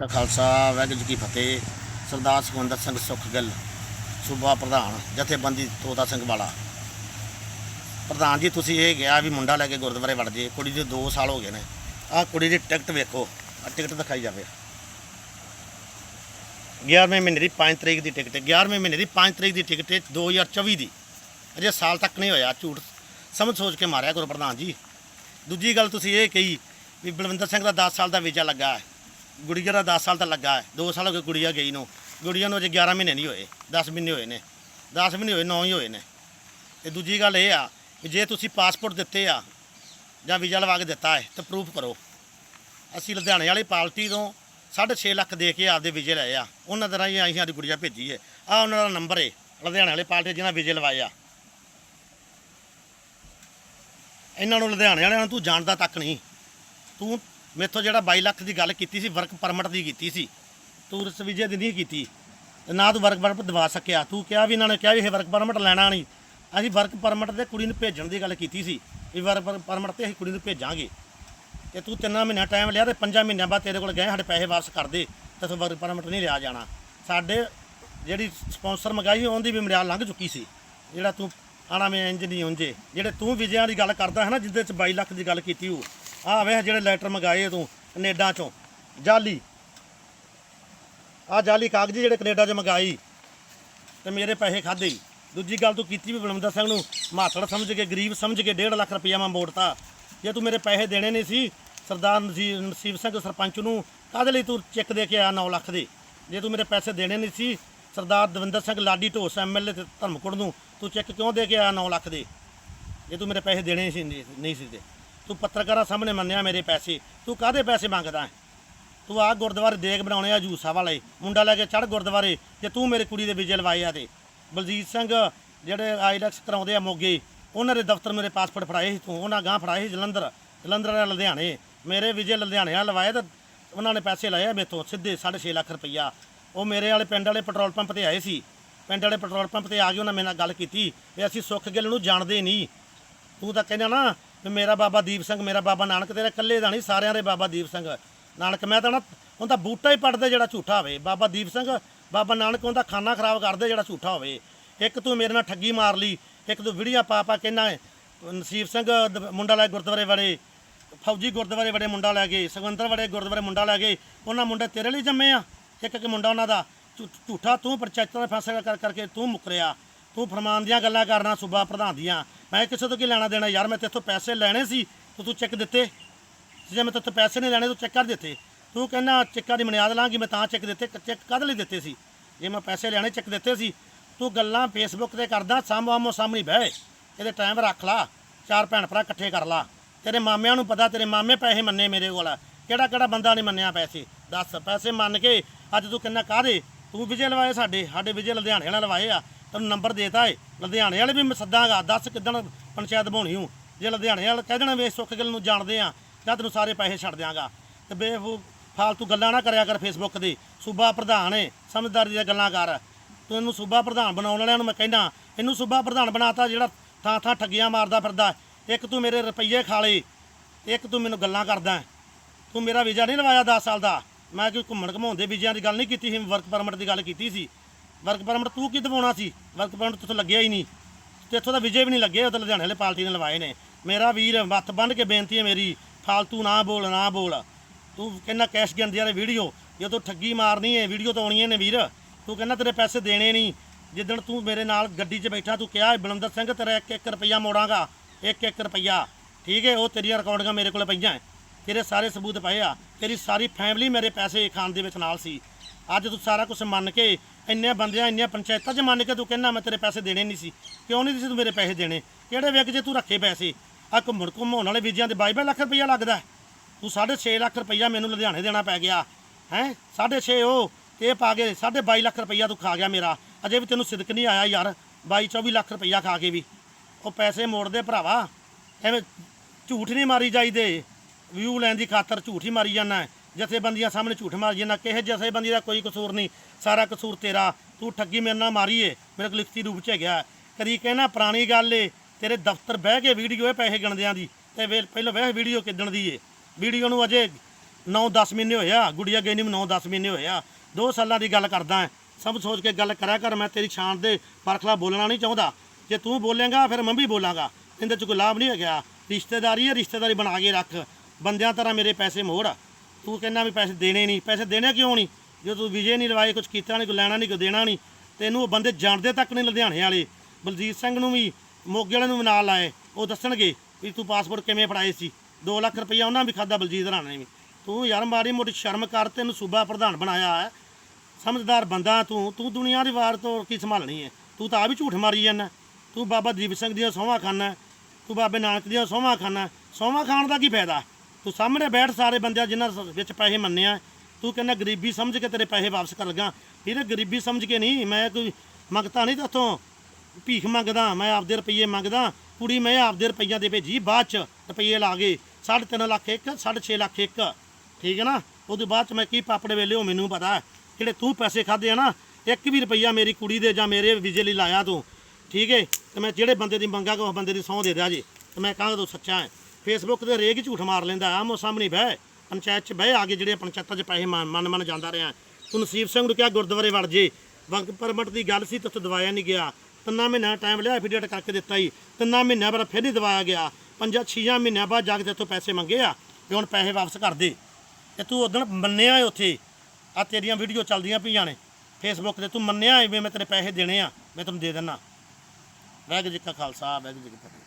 ਕਾ ਖਾਲਸਾ, ਵਾਹਿਗੁਰੂ ਜੀ ਕੀ ਫਤਿਹ। ਸਰਦਾਰ ਸੁਖਵਿੰਦਰ ਸਿੰਘ ਸੁਖਗਿੱਲ, ਸੂਬਾ ਪ੍ਰਧਾਨ, ਜਥੇਬੰਦੀ ਤੋਤਾ ਸਿੰਘ ਵਾਲਾ। ਪ੍ਰਧਾਨ ਜੀ, ਤੁਸੀਂ ਇਹ ਗਿਆ ਵੀ ਮੁੰਡਾ ਲੈ ਕੇ ਗੁਰਦੁਆਰੇ ਵੜ ਜੇ ਕੁੜੀ ਦੇ 2 ਸਾਲ ਹੋ ਗਏ ਨੇ। ਆਹ ਕੁੜੀ ਦੀ ਟਿਕਟ ਵੇਖੋ। ਆਹ ਟਿਕਟ ਦਿਖਾਈ ਜਾਵੇ। 11ਵੇਂ ਮਹੀਨੇ ਦੀ 5 ਤਰੀਕ ਦੀ ਟਿਕਟ ਹੈ। 11ਵੇਂ ਮਹੀਨੇ ਦੀ 5 ਤਰੀਕ ਦੀ ਟਿਕਟ ਹੈ 2024 ਦੀ। ਅਜੇ ਸਾਲ ਤੱਕ ਨਹੀਂ ਹੋਇਆ। ਝੂਠ ਸਮਝ ਸੋਚ ਕੇ ਮਾਰਿਆ ਗੁਰੂ ਪ੍ਰਧਾਨ ਜੀ। ਦੂਜੀ ਗੱਲ ਤੁਸੀਂ ਇਹ ਕਹੀ ਵੀ ਬਲਵਿੰਦਰ ਸਿੰਘ ਦਾ 10 ਸਾਲ ਦਾ ਵੀਜ਼ਾ ਲੱਗਾ ਹੈ। ਗੁੜੀਆ ਦਾ 10 ਸਾਲ ਤਾਂ ਲੱਗਾ ਹੈ 2 ਸਾਲ ਹੋ ਗਏ ਗੁੜੀਆ ਗਈ ਨੂੰ। ਗੁੜੀਆ ਨੂੰ ਅਜੇ 11 ਮਹੀਨੇ ਨਹੀਂ ਹੋਏ 10 ਮਹੀਨੇ ਹੋਏ ਨੇ। 10 ਮਹੀਨੇ ਹੋਏ 9 ਹੀ ਹੋਏ ਨੇ। ਤੇ ਦੂਜੀ ਗੱਲ ਇਹ ਆ ਕਿ ਜੇ ਤੁਸੀਂ ਪਾਸਪੋਰਟ ਦਿੱਤੇ ਆ ਜਾਂ ਵੀਜ਼ਾ ਲਵਾ ਕੇ ਦਿੱਤਾ ਹੈ, ਤਾਂ ਪ੍ਰੂਫ ਕਰੋ। ਅਸੀਂ ਲੁਧਿਆਣੇ ਵਾਲੀ ਪਾਰਟੀ ਤੋਂ 6.5 ਲੱਖ ਦੇ ਕੇ ਆਪਦੇ ਵੀਜ਼ੇ ਲਏ ਆ। ਉਹਨਾਂ ਦੇ ਰਾਹੀਂ ਅਸੀਂ ਸਾਡੀ ਗੁੜੀਆ ਭੇਜੀ ਹੈ। ਆ ਉਹਨਾਂ ਦਾ ਨੰਬਰ ਹੈ ਲੁਧਿਆਣੇ ਵਾਲੀ ਪਾਰਟੀ ਜਿਹਨਾਂ ਵੀਜ਼ੇ ਲਵਾਏ ਆ। ਇਹਨਾਂ ਨੂੰ ਲੁਧਿਆਣੇ ਵਾਲਿਆਂ ਨੂੰ ਤੂੰ ਜਾਣਦਾ ਤੱਕ ਨਹੀਂ। ਤੂੰ ਮੇਥੋਂ ਜਿਹੜਾ 22 ਲੱਖ ਦੀ ਗੱਲ ਕੀਤੀ ਸੀ ਵਰਕ ਪਰਮਿਟ ਦੀ ਕੀਤੀ ਸੀ, ਤੂੰ ਉਸ ਵੀਜ਼ੇ ਦੀ ਨਹੀਂ ਕੀਤੀ, ਤੇ ਨਾ ਤੂੰ ਵਰਕ ਪਰਮਿਟ ਦਵਾ ਸਕਿਆ, ਤੂੰ ਕਿਹਾ ਵੀ ਇਹਨਾਂ ਨੇ ਕਿਹਾ ਵੀ ਇਹ ਵਰਕ ਪਰਮਿਟ ਲੈਣਾ ਨਹੀਂ, ਅਸੀਂ ਵਰਕ ਪਰਮਿਟ ਤੇ ਕੁੜੀ ਨੂੰ ਭੇਜਣ ਦੀ ਗੱਲ ਕੀਤੀ ਸੀ, ਵੀ ਵਰਕ ਪਰਮਿਟ ਤੇ ਅਸੀਂ ਕੁੜੀ ਨੂੰ ਭੇਜਾਂਗੇ, ਤੇ ਤੂੰ ਤਿੰਨਾਂ ਮਹੀਨਿਆਂ ਟਾਈਮ ਲਿਆ ਤੇ ਪੰਜਾਂ ਮਹੀਨਿਆਂ ਬਾਅਦ ਤੇਰੇ ਕੋਲ ਗਏ, ਸਾਡੇ ਪੈਸੇ ਵਾਪਸ ਕਰ ਦੇ, ਤੇ ਤੂੰ ਵਰਕ ਪਰਮਿਟ ਨਹੀਂ ਲਿਆ ਜਾਣਾ। ਸਾਡੇ ਜਿਹੜੀ ਸਪਾਂਸਰ ਮੰਗਾਈ ਉਹਦੀ ਵੀ ਮਿਆਦ ਲੰਘ ਚੁੱਕੀ ਸੀ, ਜਿਹੜਾ ਤੂੰ ਆਣਾ ਮੈਂ ਇੰਜ ਨਹੀਂ ਉਂਝੇ, ਜਿਹੜੇ ਤੂੰ ਵਿਜਿਆਂ ਦੀ ਗੱਲ ਕਰਦਾ ਹੈ ਨਾ ਜਿੱਦੇ ਚ 22 ਲੱਖ ਦੀ ਗੱਲ ਕੀਤੀ ਉਹ ਆਹ ਵੇਖ ਜਿਹੜੇ ਲੈਟਰ ਮੰਗਾਏ ਤੂੰ, ਕੈਨੇਡਾ ਚੋਂ। ਜਾਲੀ। ਆਹ ਜਾਲੀ ਕਾਗਜ਼ ਜਿਹੜੇ ਕੈਨੇਡਾ ਚ ਮੰਗਾਈ ਤੇ ਮੇਰੇ ਪੈਸੇ ਖਾਦੇ ਦੂਜੀ ਗੱਲ ਤੂੰ ਕੀਤੀ ਵੀ ਬਲਵਿੰਦਰ ਸਿੰਘ ਨੂੰ ਮਾਤੜ ਸਮਝ ਕੇ, ਗਰੀਬ ਸਮਝ ਕੇ 1.5 ਲੱਖ ਰੁਪਈਆ ਮੈਂ ਮੋੜਤਾ। ਜੇ ਤੂੰ ਮੇਰੇ ਪੈਸੇ ਦੇਣੇ ਨਹੀਂ ਸੀ, ਸਰਦਾਰ ਨਜ਼ੀਰ ਨਸੀਬ ਸਿੰਘ ਸਰਪੰਚ ਨੂੰ ਕਾਹਦੇ ਲਈ ਤੂੰ ਚੈੱਕ ਦੇ ਕੇ ਆਇਆ 9 ਲੱਖ ਦੇ? ਜੇ ਤੂੰ ਮੇਰੇ ਪੈਸੇ ਦੇਣੇ ਨਹੀਂ ਸੀ, ਸਰਦਾਰ ਦਵਿੰਦਰ ਸਿੰਘ ਲਾਡੀ ਢੋਸ ਐਮਐਲਏ ਤੇ ਧਰਮਕੋਟ ਨੂੰ ਤੂੰ ਚੈੱਕ ਕਿਉਂ ਦੇ ਕੇ ਆਇਆ 9 ਲੱਖ ਦੇ? ਜੇ ਤੂੰ ਮੇਰੇ ਪੈਸੇ ਦੇਣੇ ਸੀ ਨਹੀਂ ਨਹੀਂ ਸੀ ਤੇ ਤੂੰ ਪੱਤਰਕਾਰਾਂ ਸਾਹਮਣੇ ਮੰਨਿਆ ਮੇਰੇ ਪੈਸੇ। ਤੂੰ ਕਾਹਦੇ ਪੈਸੇ ਮੰਗਦਾ ਹੈ? ਤੂੰ ਆ ਗੁਰਦੁਆਰੇ ਦੇਗ ਬਣਾਉਣੇ ਆ ਜੂਸਾ ਵਾਲੇ। ਮੁੰਡਾ ਲੈ ਕੇ ਚੜ ਗੁਰਦੁਆਰੇ ਜੇ ਤੂੰ ਮੇਰੇ ਕੁੜੀ ਦੇ ਵਿਜੇ ਲਵਾਏ ਆ ਤੇ। ਬਲਜੀਤ ਸਿੰਘ ਜਿਹੜੇ ਆਈਲੈਕਸ ਕਰਾਉਂਦੇ ਆ ਮੋਗੇ, ਉਹਨਾਂ ਦੇ ਦਫ਼ਤਰ ਮੇਰੇ ਪਾਸਪੋਰਟ ਫੜਾਏ ਸੀ ਤੂੰ, ਉਹਨਾਂ ਗਾਂ ਫੜਾਏ ਸੀ ਜਲੰਧਰ। ਜਲੰਧਰ ਵਾਲੇ ਲੁਧਿਆਣੇ, ਮੇਰੇ ਵਿਜੇ ਲੁਧਿਆਣੇ ਆ ਲਵਾਏ ਤਾਂ ਉਹਨਾਂ ਨੇ ਪੈਸੇ ਲਏ ਆ ਮੇਥੋਂ ਸਿੱਧੇ 6.5 ਲੱਖ ਰੁਪਈਆ। ਉਹ ਮੇਰੇ ਵਾਲੇ ਪਿੰਡ ਵਾਲੇ ਪੈਟਰੋਲ ਪੰਪ ਤੇ ਆਏ ਸੀ। ਪਿੰਡ ਵਾਲੇ ਪੈਟਰੋਲ ਪੰਪ ਤੇ ਆ ਕੇ ਉਹਨਾਂ ਮੇਰੇ ਨਾਲ ਗੱਲ ਕੀਤੀ, ਵੀ ਅਸੀਂ ਸੁੱਖ ਗਿੱਲ ਨੂੰ ਜਾਣਦੇ ਨਹੀਂ। ਤੂੰ ਤਾਂ ਕਹਿੰਦਾ ਨਾ ਵੀ ਮੇਰਾ ਬਾਬਾ ਦੀਪ ਸਿੰਘ, ਮੇਰਾ ਬਾਬਾ ਨਾਨਕ ਤੇਰਾ ਇਕੱਲੇ ਦਾ ਨਹੀਂ, ਸਾਰਿਆਂ ਦੇ ਬਾਬਾ ਦੀਪ ਸਿੰਘ। ਨਾਨਕ, ਮੈਂ ਤਾਂ ਨਾ ਉਹਦਾ ਬੂਟਾ ਹੀ ਪੜਦੇ ਜਿਹੜਾ ਝੂਠਾ ਹੋਵੇ। ਬਾਬਾ ਦੀਪ ਸਿੰਘ, ਬਾਬਾ ਨਾਨਕ ਉਹਦਾ ਖਾਨਾ ਖਰਾਬ ਕਰਦੇ ਜਿਹੜਾ ਝੂਠਾ ਹੋਵੇ। ਇੱਕ ਤੂੰ ਮੇਰੇ ਨਾਲ ਠੱਗੀ ਮਾਰ ਲਈ, ਇੱਕ ਤੂੰ ਵੀਡੀਓ ਪਾ ਪਾ ਕਹਿੰਦਾ ਨਸੀਬ ਸਿੰਘ ਮੁੰਡਾ ਲੈ ਗੁਰਦੁਆਰੇ ਵੜੇ ਫੌਜੀ ਗੁਰਦੁਆਰੇ ਵੜੇ ਮੁੰਡਾ ਲੈ ਗਏ ਸੁਗੰਦਰ ਵੜੇ ਗੁਰਦੁਆਰੇ ਮੁੰਡਾ ਲੈ ਗਏ। ਉਹਨਾਂ ਮੁੰਡੇ ਤੇਰੇ ਲਈ ਜੰਮੇ ਆ। ਇੱਕ ਇੱਕ ਮੁੰਡਾ ਉਹਨਾਂ ਦਾ, ਝੂ- ਝੂਠਾ ਤੂੰ ਪ੍ਰਚਾਰਤਾ ਦਾ ਫੈਸਲਾ ਕਰ, ਕਰਕੇ ਤੂੰ ਮੁਕਰਿਆ ਤੂੰ ਫਰਮਾਨ ਦੀਆਂ ਗੱਲਾਂ ਕਰਨਾ, ਸੂਬਾ ਪ੍ਰਧਾਨ ਦੀਆਂ। ਮੈਂ ਕਿਸੇ ਤੋਂ ਕੀ ਲੈਣਾ ਦੇਣਾ? ਯਾਰ, ਮੈਂ ਤੇਥੋਂ ਪੈਸੇ ਲੈਣੇ ਸੀ, ਤੂੰ ਤੂੰ ਚੈੱਕ ਦਿੱਤੇ। ਜੇ ਮੈਂ ਤੇਥੋਂ ਪੈਸੇ ਨਹੀਂ ਲੈਣੇ, ਤੂੰ ਚੈੱਕ ਕਰ ਦਿੱਤੇ। ਤੂੰ ਕਹਿੰਦਾ, ਚੈੱਕਾਂ ਦੀ ਬੁਨਿਆਦ ਲਾਂਗੀ, ਮੈਂ ਤਾਂ ਚੈੱਕ ਦਿੱਤੇ ਚੈੱਕ ਕਦ ਲਈ ਦਿੱਤੇ ਸੀ। ਜੇ ਮੈਂ ਪੈਸੇ ਲੈਣੇ, ਚੈੱਕ ਦਿੱਤੇ ਸੀ। ਤੂੰ ਗੱਲਾਂ ਫੇਸਬੁੱਕ ਤੇ ਕਰਦਾ ਸਾਹਮੋ ਆਮੋ ਸਾਹਮਣੇ ਬਹਿ। ਇਹਦੇ ਟਾਈਮ ਰੱਖ ਲਾ। ਚਾਰ ਭੈਣ ਭਰਾ ਇਕੱਠੇ ਕਰ ਲਾ। ਤੇਰੇ ਮਾਮਿਆਂ ਨੂੰ ਪਤਾ, ਤੇਰੇ ਮਾਮੇ ਪੈਸੇ ਮੰਨੇ ਮੇਰੇ ਕੋਲ। ਕਿਹੜਾ ਕਿਹੜਾ ਬੰਦਾ ਨਹੀਂ ਮੰਨਿਆ ਪੈਸੇ? ਦੱਸ, ਪੈਸੇ ਮੰਨ ਕੇ ਅੱਜ ਤੂੰ ਕਿੰਨਾ ਕਾਹਦੇ? ਤੂੰ ਵਿਜੇ ਲਵਾਏ ਸਾਡੇ ਸਾਡੇ ਵਿਜੇ ਲੁਧਿਆਣੇ ਵਾਲੇ ਲਵਾਏ ਆ, ਤੈਨੂੰ ਨੰਬਰ ਦੇਤਾ ਏ। ਲੁਧਿਆਣੇ ਵਾਲੇ ਵੀ ਮੈਂ ਸੱਦਾਂਗਾ ਦੱਸ ਕਿੱਦਣ ਪੰਚਾਇਤ ਬਣਾਉਣੀ ਹੂੰ। ਜੇ ਲੁਧਿਆਣੇ ਵਾਲੇ ਕਹਿ ਦੇਣਾ ਵੇ ਸੁੱਖ ਗਿੱਲ ਨੂੰ ਜਾਣਦੇ ਆ, ਜਾਂ ਤੈਨੂੰ ਸਾਰੇ ਪੈਸੇ ਛੱਡ ਦਿਆਂਗਾ। ਤੇ ਬੇਫੂ ਫਾਲਤੂ ਗੱਲਾਂ ਨਾ ਕਰਿਆ ਕਰ ਫੇਸਬੁੱਕ ਦੀ ਸੂਬਾ ਪ੍ਰਧਾਨ ਏ, ਸਮਝਦਾਰੀ ਦੀਆਂ ਗੱਲਾਂ ਕਰ। ਤੂੰ ਇਹਨੂੰ ਸੂਬਾ ਪ੍ਰਧਾਨ ਬਣਾਉਣ ਵਾਲਿਆਂ ਨੂੰ ਮੈਂ ਕਹਿੰਦਾ, ਇਹਨੂੰ ਸੂਬਾ ਪ੍ਰਧਾਨ ਬਣਾਤਾ ਜਿਹੜਾ ਥਾਂ ਥਾਂ ਠੱਗੀਆਂ ਮਾਰਦਾ ਫਿਰਦਾ ਇੱਕ ਤੂੰ ਮੇਰੇ ਰੁਪਈਏ ਖਾ ਲਈ ਇੱਕ ਤੂੰ ਮੈਨੂੰ ਗੱਲਾਂ ਕਰਦਾ ਤੂੰ ਮੇਰਾ ਵੀਜ਼ਾ ਨਹੀਂ ਲਵਾਇਆ 10 ਸਾਲ ਦਾ। ਮੈਂ ਕੋਈ ਘੁੰਮਣ ਘਮਾਉਣ ਦੇ ਵੀਜ਼ਿਆਂ ਦੀ ਗੱਲ ਨਹੀਂ ਕੀਤੀ ਸੀ, ਵਰਕ ਪਰਮਿਟ ਦੀ ਗੱਲ ਕੀਤੀ ਸੀ। ਵਰਕ ਪਰਮਿਟ ਤੂੰ ਕੀ ਦਵਾਉਣਾ ਸੀ? ਵਰਕ ਪਰਮਿਟ ਤੁਥੋਂ ਲੱਗਿਆ ਹੀ ਨਹੀਂ। ਤੇ ਇੱਥੋਂ ਦਾ ਵੀਜ਼ੇ ਵੀ ਨਹੀਂ ਲੱਗੇ, ਉਹ ਤਾਂ ਲੁਧਿਆਣੇ ਵਾਲੇ ਪਾਰਟੀ ਨੇ ਲਵਾਏ ਨੇ। ਮੇਰਾ ਵੀਰ ਹੱਥ ਬੰਨ ਕੇ ਬੇਨਤੀ ਹੈ ਮੇਰੀ, ਫਾਲਤੂ ਨਾ ਬੋਲ ਨਾ ਬੋਲ। ਤੂੰ ਕਹਿੰਦਾ ਕੈਸ਼ ਗੰਦੀ ਵਾਲੇ ਵੀਡੀਓ? ਜੇ ਤੂੰ ਠੱਗੀ ਮਾਰਨੀ ਹੈ ਵੀਡੀਓ ਤਾਂ ਆਉਣੀਆਂ ਨੇ ਵੀਰ। ਤੂੰ ਕਹਿੰਦਾ ਤੇਰੇ ਪੈਸੇ ਦੇਣੇ ਨਹੀਂ। ਜਿੱਦਣ ਤੂੰ ਮੇਰੇ ਨਾਲ ਗੱਡੀ 'ਚ ਬੈਠਾ, ਤੂੰ ਕਿਹਾ ਬਲੰਦਰ ਸਿੰਘ, ਤੇਰਾ 1-1 ਰੁਪਈਆ ਮੋੜਾਂਗਾ। 1-1 ਰੁਪਈਆ। ਠੀਕ ਹੈ ਉਹ ਤੇਰੀਆਂ ਰਿਕਾਰਡਿੰਗਾਂ ਮੇਰੇ ਕੋਲ ਪਈਆਂ ਤੇਰੇ ਸਾਰੇ ਸਬੂਤ ਪਏ ਆ। ਤੇਰੀ ਸਾਰੀ ਫੈਮਿਲੀ ਮੇਰੇ ਪੈਸੇ ਖਾਣ ਦੇ ਵਿੱਚ ਨਾਲ ਸੀ। ਅੱਜ ਤੂੰ ਸਾਰਾ ਕੁਝ ਮੰਨ ਕੇ ਇੰਨੇ ਬੰਦਿਆਂ, ਇੰਨੀਆਂ ਪੰਚਾਇਤਾਂ 'ਚ ਮੰਨ ਕੇ ਤੂੰ ਕਹਿੰਦਾ, ਮੈਂ ਤੇਰੇ ਪੈਸੇ ਦੇਣੇ ਨਹੀਂ ਸੀ। ਕਿਉਂ ਨਹੀਂ ਸੀ ਤੂੰ ਮੇਰੇ ਪੈਸੇ ਦੇਣੇ? ਕਿਹੜੇ ਵੇਗ ਜੇ ਤੂੰ ਰੱਖੇ ਪੈਸੇ? ਆ ਘੁੰਮਣ ਘੁੰਮਾਉਣ ਵਾਲੇ ਵੀਜ਼ਿਆਂ ਦੇ 22 ਲੱਖ ਰੁਪਈਆ ਲੱਗਦਾ ਹੈ। ਤੂੰ 6.5 ਲੱਖ ਰੁਪਈਆ ਮੈਨੂੰ ਲੁਧਿਆਣੇ ਦੇਣਾ ਪੈ ਗਿਆ। ਹੈ? 6.5 ਉਹ ਇਹ ਪਾ ਕੇ 22 ਲੱਖ ਰੁਪਈਆ ਤੂੰ ਖਾ ਗਿਆ ਮੇਰਾ। ਅਜੇ ਵੀ ਤੈਨੂੰ ਸਿਦਕ ਨਹੀਂ ਆਇਆ ਯਾਰ। 22 24 ਲੱਖ ਰੁਪਈਆ ਖਾ ਕੇ ਵੀ। ਉਹ ਪੈਸੇ ਮੋੜਦੇ ਭਰਾਵਾ। ਐਵੇਂ ਝੂਠ ਨਹੀਂ ਮਾਰੀ ਜਾਈਦੇ। ਵਿਊ ਲੈਣ ਦੀ ਖਾਤਰ ਝੂਠ ਹੀ ਮਾਰੀ ਜਾਂਦਾ ਜਥੇਬੰਦੀਆਂ ਸਾਹਮਣੇ ਝੂਠ ਮਾਰੀ ਜਾਂਦਾ। ਕਿਸੇ ਜਥੇਬੰਦੀ ਦਾ ਕੋਈ ਕਸੂਰ ਨਹੀਂ। ਸਾਰਾ ਕਸੂਰ ਤੇਰਾ। ਤੂੰ ਠੱਗੀ ਮੇਰੇ ਨਾਲ ਮਾਰੀ ਏ ਮੇਰੇ ਕੋਲ ਲਿਖਤੀ ਰੂਪ ਚ ਹੈਗਾ ਕਦੀ ਕਹਿਣਾ ਪੁਰਾਣੀ ਗੱਲ ਏ, ਤੇਰੇ ਦਫ਼ਤਰ ਬਹਿ ਕੇ ਵੀਡੀਓ ਇਹ ਪੈਸੇ ਗਿਣਦਿਆਂ ਦੀ। ਤੇ ਵੇ ਪਹਿਲਾਂ ਵਹਿ ਵੀਡੀਓ ਕਿੱਦਣ ਦੀ ਏ। ਵੀਡੀਓ ਨੂੰ ਅਜੇ 9-10 ਮਹੀਨੇ ਹੋਏ ਆ। ਗੁੜੀਆ ਗਈ ਨੂੰ 9-10 ਮਹੀਨੇ ਹੋਏ ਆ। 2 ਸਾਲਾਂ ਦੀ ਗੱਲ ਕਰਦਾ ਸਭ ਸੋਚ ਕੇ ਗੱਲ ਕਰਿਆ ਕਰ। ਮੈਂ ਤੇਰੀ ਸ਼ਾਨ ਦੇ ਪਰਖਲਾ ਬੋਲਣਾ ਨਹੀਂ ਚਾਹੁੰਦਾ। ਜੇ ਤੂੰ ਬੋਲੇਗਾ, ਫਿਰ ਮੈਂ ਵੀ ਬੋਲਾਂਗਾ। ਇਹਦੇ ਚ ਕੋਈ ਲਾਭ ਨਹੀਂ ਹੈਗਾ। ਰਿਸ਼ਤੇਦਾਰੀ ਹੈ, ਰਿਸ਼ਤੇਦਾਰੀ ਬਣਾ ਕੇ ਰੱਖ। ਬੰਦਿਆਂ ਤਰ੍ਹਾਂ ਮੇਰੇ ਪੈਸੇ ਮੋੜ ਤੂੰ ਕਹਿੰਦਾ ਵੀ ਪੈਸੇ ਦੇਣੇ ਨਹੀਂ। ਪੈਸੇ ਦੇਣੇ ਕਿਉਂ ਨਹੀਂ? ਜੇ ਤੂੰ ਵਿਜੇ ਨਹੀਂ ਲਵਾਏ ਕੁਝ ਕੀਤਾ ਨਹੀਂ, ਕੋਈ ਲੈਣਾ ਨਹੀਂ, ਕੋਈ ਦੇਣਾ ਨਹੀਂ, ਤੈਨੂੰ ਉਹ ਬੰਦੇ ਜਾਣਦੇ ਤੱਕ ਨਹੀਂ ਲੁਧਿਆਣੇ ਵਾਲੇ। ਬਲਜੀਤ ਸਿੰਘ ਨੂੰ ਵੀ, ਮੋਗੇ ਵਾਲਿਆਂ ਨੂੰ ਵੀ ਨਾਲ ਲਾਏ। ਉਹ ਦੱਸਣਗੇ ਵੀ ਤੂੰ ਪਾਸਪੋਰਟ ਕਿਵੇਂ ਫੜਾਏ ਸੀ। 2 ਲੱਖ ਰੁਪਈਆ ਉਹਨਾਂ ਵੀ ਖਾਦਾ ਬਲਜੀਤ ਰਾਣਾ ਨੇ ਵੀ। ਤੂੰ ਯਾਰ ਮਾਰੀ ਮੋਟੀ ਸ਼ਰਮ ਕਰ, ਤੈਨੂੰ ਸੂਬਾ ਪ੍ਰਧਾਨ ਬਣਾਇਆ ਹੈ। ਸਮਝਦਾਰ ਬੰਦਾ ਤੂੰ। ਤੂੰ ਦੁਨੀਆ ਦੀ ਵਾਰ ਤੋਂ ਕੀ ਸੰਭਾਲਣੀ ਹੈ? ਤੂੰ ਤਾਂ ਆ ਵੀ ਝੂਠ ਮਾਰੀ ਜਾਂਦਾ। ਤੂੰ ਬਾਬਾ ਦੀਪ ਸਿੰਘ ਦੀਆਂ ਸਹੁੰਆਂ ਖਾਨਾ ਤੂੰ ਬਾਬੇ ਨਾਨਕ ਦੀਆਂ ਸਹੁੰਆਂ ਖਾਨਾ ਸਹੁੰਆਂ ਖਾਣ ਦਾ ਕੀ ਫਾਇਦਾ? ਤੂੰ ਸਾਹਮਣੇ ਬੈਠ ਸਾਰੇ ਬੰਦਿਆਂ ਜਿਨ੍ਹਾਂ ਵਿੱਚ ਪੈਸੇ ਮੰਨਿਆ ਤੂੰ ਕਹਿੰਦਾ, ਗਰੀਬੀ ਸਮਝ ਕੇ ਤੇਰੇ ਪੈਸੇ ਵਾਪਸ ਕਰ ਲਗਾ। ਵੀਰੇ, ਗਰੀਬੀ ਸਮਝ ਕੇ ਨਹੀਂ, ਮੈਂ ਕੋਈ ਮੰਗਤਾ ਨਹੀਂ ਤੇਥੋਂ। ਭੀਖ ਮੰਗਦਾ, ਮੈਂ ਆਪਦੇ ਰੁਪਈਏ ਮੰਗਦਾ। ਕੁੜੀ ਮੈਂ ਆਪਦੇ ਰੁਪਈਆ ਦੇ ਭੇਜੀ, ਬਾਅਦ ਚ ਰੁਪਈਏ ਲਾ ਗਏ। 3.5 ਲੱਖ ਇੱਕ 6.5 ਲੱਖ ਇੱਕ। ਠੀਕ ਹੈ ਨਾ? ਉਹਦੇ ਬਾਅਦ ਚ ਮੈਂ ਕੀ ਪਾਪੜੇ ਵੇਲੇ, ਉਹ ਮੈਨੂੰ ਪਤਾ ਜਿਹੜੇ ਤੂੰ ਪੈਸੇ ਖਾਦੇ ਆ ਨਾ, ਇੱਕ ਵੀ ਰੁਪਈਆ ਮੇਰੀ ਕੁੜੀ ਦੇ ਜਾਂ ਮੇਰੇ ਵੀਜ਼ੇ ਲਈ ਲਾਇਆ ਤੂੰ। ਠੀਕ ਹੈ? ਤੇ ਮੈਂ ਜਿਹੜੇ ਬੰਦੇ ਦੀ ਮੰਗਾ ਕੋ ਬੰਦੇ ਦੀ ਸਹੁੰ ਦੇ ਦਿਆ ਜੀ। ਤੇ ਮੈਂ ਕਹਾਂਗਾ ਤੂੰ ਸੱਚਾ ਹੈ। ਫੇਸਬੁੱਕ ਤੇ ਰੇਗ ਹੀ ਝੂਠ ਮਾਰ ਲੈਂਦਾ ਆਮੋ ਸਾਹਮਣੇ ਬਹਿ, ਪੰਚਾਇਤ ਚ ਬਹਿ, ਆ ਕੇ ਜਿਹੜੇ ਪੰਚਾਇਤਾਂ ਚ ਪੈਸੇ ਮਨ ਮਨ ਜਾਂਦਾ ਰਿਹਾ। ਤੂੰ ਨਸੀਬ ਸਿੰਘ ਨੂੰ ਕਿਹਾ, ਗੁਰਦੁਆਰੇ ਵੜ ਜੇ। ਵੰਕ ਪਰਮਟ ਦੀ ਗੱਲ ਸੀ, ਤੇ ਦਵਾਇਆ ਨਹੀਂ ਗਿਆ। ਤਿੰਨਾਂ ਮਹੀਨਿਆਂ ਟਾਈਮ ਲਿਆ ਐਫੀਡੇਟ ਕਰਕੇ ਦਿੱਤਾ ਹੀ ਤਿੰਨਾਂ ਮਹੀਨਿਆਂ ਬਾਅਦ ਫਿਰ ਨਹੀਂ ਦਵਾਇਆ ਗਿਆ। ਪੰਜਾਂ ਛੀਆਂ ਮਹੀਨਿਆਂ ਬਾਅਦ ਜਾ ਕੇ ਤੇਥੋਂ ਪੈਸੇ ਮੰਗੇ ਆ, ਵੀ ਹੁਣ ਪੈਸੇ ਵਾਪਸ ਕਰ ਦੇ। ਤੇ ਤੂੰ ਉਦੋਂ ਮੰਨਿਆ ਉੱਥੇ। ਆ ਤੇਰੀਆਂ ਵੀਡੀਓ ਚੱਲਦੀਆਂ ਪਈਆਂ ਨੇ। ਫੇਸਬੁੱਕ ਤੇ ਤੂੰ ਮੰਨਿਆ ਏ ਮੈਂ ਤੇਰੇ ਪੈਸੇ ਦੇਣੇ ਆ, ਮੈਂ ਤੈਨੂੰ ਦੇ ਦਿੰਨਾ। ਵਾਹਿਗੁਰੂ ਜੀ ਕਾ ਖਾਲਸਾ, ਵਾਹਿਗੁਰੂ ਜੀ ਕੀ ਫਤਿਹ।